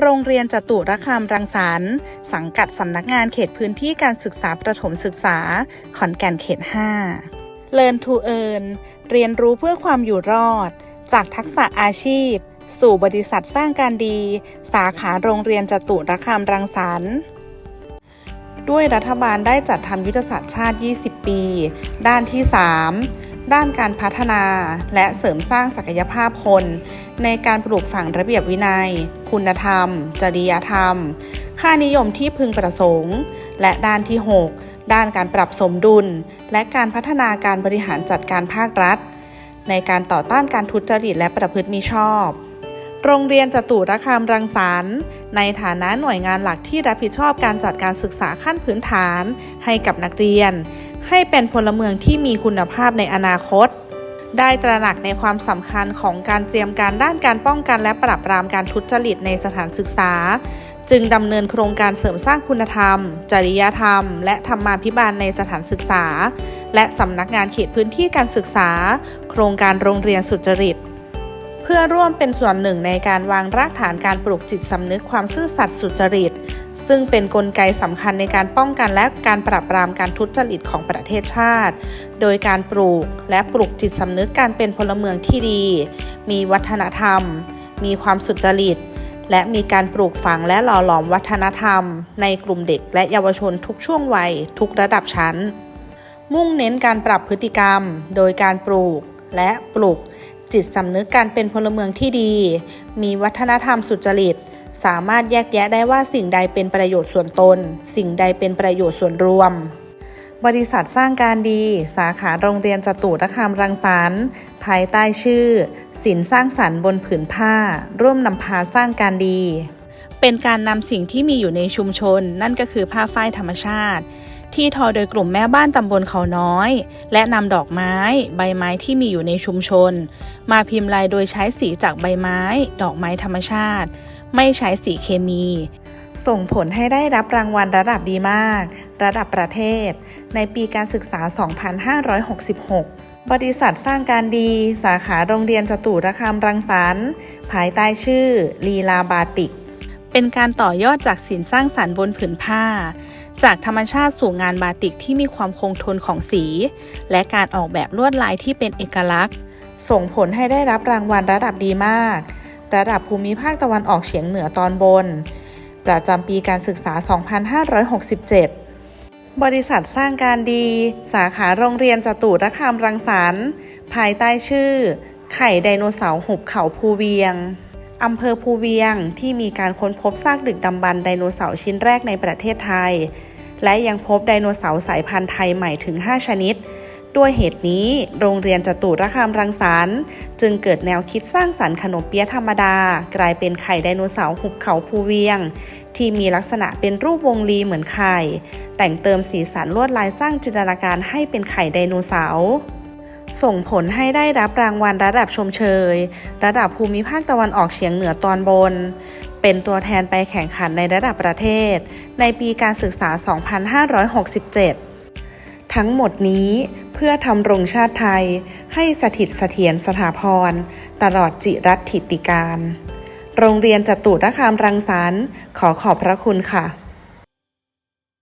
โรงเรียนจตุรคามรังสรรค์สังกัดสำนักงานเขตพื้นที่การศึกษาประถมศึกษา ขอนแก่นเขต 5 Learn to Earn เรียนรู้เพื่อความอยู่รอด จากทักษะอาชีพ สู่บริษัทสร้างการดี สาขาโรงเรียนจตุรคามรังสรรค์ด้วยรัฐบาลได้จัดทำยุทธศาสตร์ชาติ 20 ปี ด้านที่ 3 ด้านการพัฒนาและเสริมสร้างศักยภาพคน ในการปลูกฝังระเบียบวินัย คุณธรรม จริยธรรม ค่านิยมที่พึงประสงค์ และด้านที่ 6 ด้านการปรับสมดุล และการพัฒนาการบริหารจัดการภาครัฐ ในการต่อต้านการทุจริตและประพฤติมิชอบโรงเรียนจตุรคามรังสรรค์ในฐานะหน่วยงานหลักที่รับผิดชอบการจัดการศึกษาขั้นพื้นฐานให้กับนักเรียน ให้เป็นพลเมืองที่มีคุณภาพในอนาคต ได้ตระหนักในความสำคัญของการเตรียมการด้านการป้องกันและปราบปรามการทุจริตในสถานศึกษา จึงดำเนินโครงการเสริมสร้างคุณธรรม จริยธรรม และธรรมาภิบาลในสถานศึกษา และสำนักงานเขตพื้นที่การศึกษา โครงการโรงเรียนสุจริตเพื่อร่วมเป็นส่วนหนึ่งในการวางรากฐานการปลูกจิตสำนึกความซื่อสัตย์สุจริต ซึ่งเป็นนกลไกสำคัญในการป้องกันและการปราบปรามการทุจริตของประเทศชาติ โดยการปลูกและปลูกจิตสำนึกการเป็นพลเมืองที่ดี มีวัฒนธรรม มีความสุจริต และมีการปลูกฝังและหล่อหลอมวัฒนธรรม ในกลุ่มเด็กและเยาวชนทุกช่วงวัย ทุกระดับชั้น มุ่งเน้นการปรับพฤติกรรม โดยการปลูกและปลุกจิตสำนึกการเป็นพลเมืองที่ดี มีวัฒนธรรมสุจริต สามารถแยกแยะได้ว่าสิ่งใดเป็นประโยชน์ส่วนตน สิ่งใดเป็นประโยชน์ส่วนรวม บริษัทสร้างการดี สาขาโรงเรียนจตุรคามรังสรรค์ภายใต้ชื่อสินสร้างสรรค์บนผืนผ้า ร่วมนำพาสร้างการดี เป็นการนำสิ่งที่มีอยู่ในชุมชน นั่นก็คือผ้าฝ้ายธรรมชาติ ที่ทอโดยกลุ่มแม่บ้านตำบลเขาน้อย และนำดอกไม้ ใบไม้ที่มีอยู่ในชุมชน มาพิมพ์ลายโดยใช้สีจากใบไม้ ดอกไม้ธรรมชาติ ไม่ใช้สีเคมี ส่งผลให้ได้รับรางวัลระดับดีมาก ระดับประเทศ ในปีการศึกษา 2566บริษัทสร้างการดี สาขาโรงเรียนจตุรคามรังสรรค์ภายใต้ชื่อ ลีลาบาติก เป็นการต่อยอดจากสินสร้างสรรค์บนผืนผ้า จากธรรมชาติสู่งานบาติกที่มีความคงทนของสี และการออกแบบลวดลายที่เป็นเอกลักษณ์ ส่งผลให้ได้รับรางวัลระดับดีมาก ระดับภูมิภาคตะวันออกเฉียงเหนือตอนบน ประจำปีการศึกษา 2567 บริษัทสร้างการดี สาขาโรงเรียนจตุรคามรังสรรค์ภายใต้ชื่อ ไข่ไดโนเสาร์หุบเขาภูเวียงอำเภอภูเวียงที่มีการค้นพบซากดึกดำบรรไดโนเสาร์ชิ้นแรกในประเทศไทย และยังพบไดโนเสาร์สายพันธุ์ไทยใหม่ถึง 5 ชนิด ด้วยเหตุนี้ โรงเรียนจตุรคามรังสรรค์จึงเกิดแนวคิดสร้างสรรค์ขนมเปี๊ยะธรรมดา กลายเป็นไข่ไดโนเสาร์หุบเขาภูเวียง ที่มีลักษณะเป็นรูปวงรีเหมือนไข่ แต่งเติมสีสันลวดลายสร้างจินตนาการให้เป็นไข่ไดโนเสาร์ส่งผลให้ได้รับรางวัลระดับชมเชย ระดับภูมิภาคตะวันออกเฉียงเหนือตอนบน เป็นตัวแทนไปแข่งขันในระดับประเทศ ในปีการศึกษา 2567 ทั้งหมดนี้เพื่อทำรงชาติไทยให้สถิตเสถียรสถาพร ตลอดจิรัตถิติการ โรงเรียนจตุรคามรังสรรค์ขอขอบพระคุณค่ะ